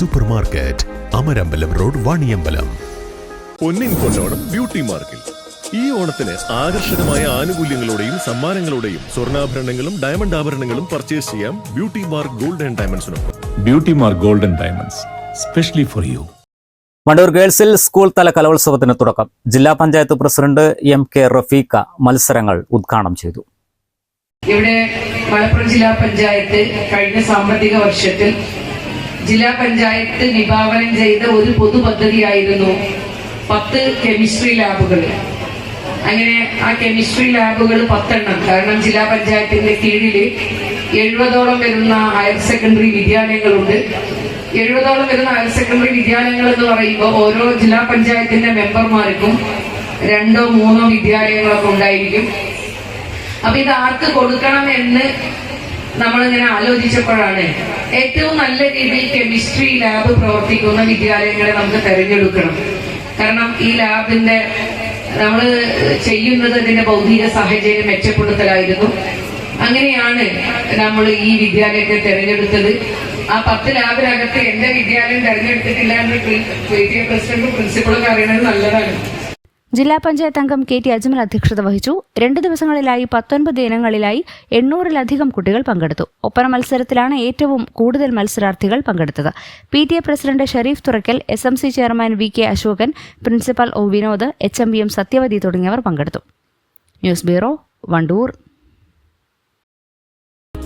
Super market Amarambalam road Vaniyambalam. പൊന്നിൻ കൊണ്ടോണം beauty മാർക്കിൽ. ഈ ഓണത്തിന് ആകർഷകമായ ആനുകൂല്യങ്ങളോടെയും സമ്മാനങ്ങളോടെയും സ്വർണാഭരണങ്ങളും ഡയമണ്ട് ആഭരണങ്ങളും പർച്ചേസ് ചെയ്യാം beauty mark gold and ഡയമണ്ട്സിനൊപ്പം. Beauty mark golden diamonds specially for you Mandur ഗേൾസിൽ school തല കലോത്സവത്തിന് തുടക്കം. ജില്ലാ panchayat president M K Rafeeqa മത്സരങ്ങൾ ഉദ്ഘാടനം ചെയ്തു. ഇവിടെ മലപ്പുറം ജില്ലാ പഞ്ചായത്ത് കഴിഞ്ഞ സാമ്പത്തിക വർഷത്തിൽ ജില്ലാ പഞ്ചായത്ത് വിഭാവനം ചെയ്ത ഒരു പൊതു പദ്ധതിയായിരുന്നു പത്ത് കെമിസ്ട്രി ലാബുകൾ. അങ്ങനെ ആ കെമിസ്ട്രി ലാബുകൾ പത്തെണ്ണം. കാരണം ജില്ലാ പഞ്ചായത്തിന്റെ കീഴിൽ എഴുപതോളം വരുന്ന ഹയർ സെക്കൻഡറി വിദ്യാലയങ്ങളുണ്ട്. എഴുപതോളം വരുന്ന ഹയർ സെക്കൻഡറി വിദ്യാലയങ്ങൾ എന്ന് പറയുമ്പോൾ ഓരോ ജില്ലാ പഞ്ചായത്തിന്റെ മെമ്പർമാർക്കും രണ്ടോ മൂന്നോ വിദ്യാലയങ്ങളൊക്കെ ഉണ്ടായിരിക്കും. അപ്പൊ ഇത് ആർക്ക് കൊടുക്കണം എന്ന് നമ്മളിങ്ങനെ ആലോചിച്ചപ്പോഴാണ് ഏറ്റവും നല്ല രീതിയിൽ കെമിസ്ട്രി ലാബ് പ്രവർത്തിക്കുന്ന വിദ്യാലയങ്ങളെ നമുക്ക് തെരഞ്ഞെടുക്കണം. കാരണം ഈ ലാബിന്റെ നമ്മൾ ചെയ്യുന്നത് അതിന്റെ ഭൗതിക സാഹചര്യം മെച്ചപ്പെടുത്തലായിരുന്നു. അങ്ങനെയാണ് നമ്മൾ ഈ വിദ്യാലയത്തെ തെരഞ്ഞെടുത്തത്. ആ പത്ത് ലാബിനകത്ത് എന്റെ വിദ്യാലയം തെരഞ്ഞെടുത്തിട്ടില്ല എന്ന് പ്രസിഡന്റും പ്രിൻസിപ്പളും അറിയണത് നല്ലതാണ്. ജില്ലാ പഞ്ചായത്ത് അംഗം കെ ടി അജ്മൽ അധ്യക്ഷത വഹിച്ചു. രണ്ട് ദിവസങ്ങളിലായി പത്തൊൻപത് ഇനങ്ങളിലായി എണ്ണൂറിലധികം കുട്ടികൾ പങ്കെടുത്തു. ഒപ്പന മത്സരത്തിലാണ് ഏറ്റവും കൂടുതൽ മത്സരാർത്ഥികൾ പങ്കെടുത്തത്. P T A president Shareef Thurakkal S M C chairman V K Ashokan principal O Vinod H M V M Sathyavathi തുടങ്ങിയവർ പങ്കെടുത്തു. News bureau Wandoor.